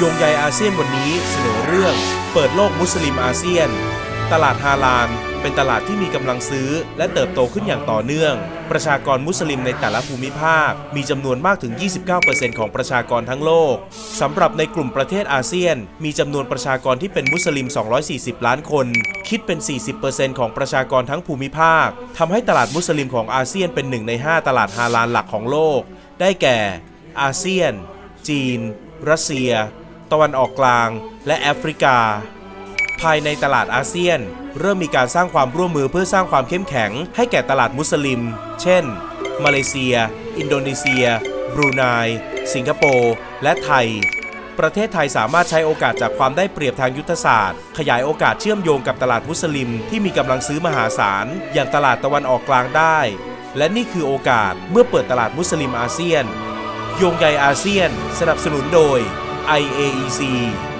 โยงใยอาเซียนวันนี้เสนอเรื่อง เปิดโลกมุสลิมอาเซียน ตลาดฮาลาลเป็นตลาดที่มีกำลังซื้อ และเติบโตขึ้นอย่างต่อเนื่อง ประชากรมุสลิมในแต่ละภูมิภาค มีจำนวนมากถึง 29%ของประชากรทั้งโลกสำหรับในกลุ่มประเทศอาเซียน มีจำนวนประชากรที่เป็นมุสลิม 240 ล้านคน คิดเป็น 40%ของประชากรทั้งภูมิภาคทำให้ตลาดมุสลิมของอาเซียนเป็นหนึ่งใน 5 ตลาดฮาลาลหลักของโลก ได้แก่ อาเซียน จีน รัสเซีย ตะวันออกกลาง และแอฟริกา ภายในตลาดอาเซียน เริ่มมีการสร้างความร่วมมือเพื่อสร้างความเข้มแข็ง ให้แก่ตลาดมุสลิม เช่น มาเลเซีย อินโดนีเซีย บรูไน สิงคโปร์ และไทย ประเทศไทยสามารถใช้โอกาสจากความได้เปรียบทางยุทธศาสตร์ ขยายโอกาสเชื่อมโยงกับตลาดมุสลิม ที่มีกำลังซื้อมหาศาล อย่างตลาดตะวันออกกลางได้ และนี่คือโอกาสเมื่อเปิดตลาดมุสลิมอาเซียน โยงใยอาเซียน สนับสนุนโดย IAEC